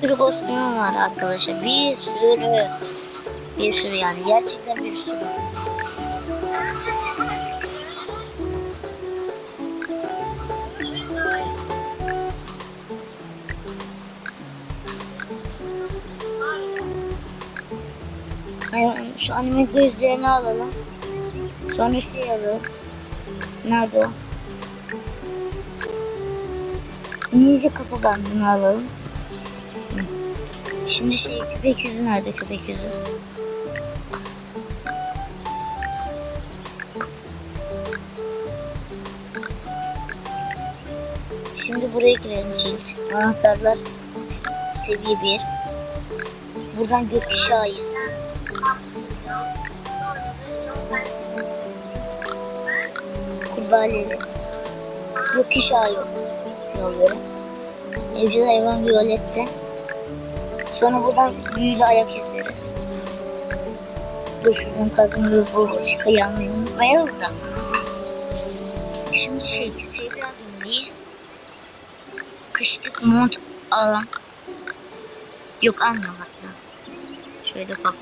sürü kostümüm var arkadaşlar. Bir sürü. Bir sürü yani. Gerçekten bir sürü. Şu anime gözlerini alalım. Sonra şey alalım. Nerede o? Ninja kafa bandını alalım. Şimdi şey köpek yüzü nerede köpek yüzü? Şimdi buraya girelim cilt. Anahtarlar seviye 1. Buradan gökkuşağı ayısı. Kurbağaları. Gökkuşağı yok. Yolları. Evcil hayvan Violette. Sonra buradan büyülü ayak izleri. Dur şuradan ve bu çıkayı almayı unutmayalım da. Şimdi şey, Sevda Gümrüğü. Kışlık mont alan. Yok alma hatta. Şöyle bak.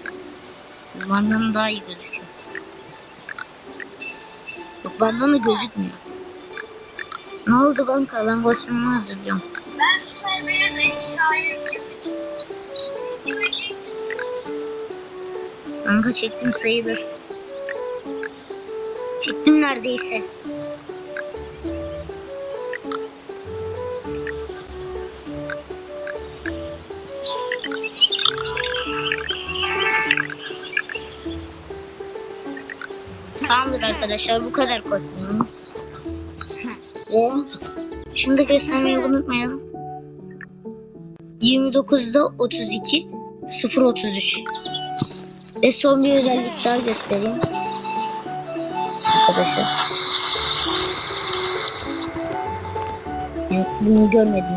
Bandanı daha iyi gözüküyor. Yok bandanı gözükmüyor. Ne oldu? Ben kostümümü hazırlıyorum. Ben ve hikaye Kanka çektim sayılır. Çektim neredeyse. Tamamdır arkadaşlar bu kadar. Ve şunu da göstermeyi unutmayalım. 29'da 32 033 ve son bir özellik daha göstereyim. Arkadaşlar. Bunu görmediniz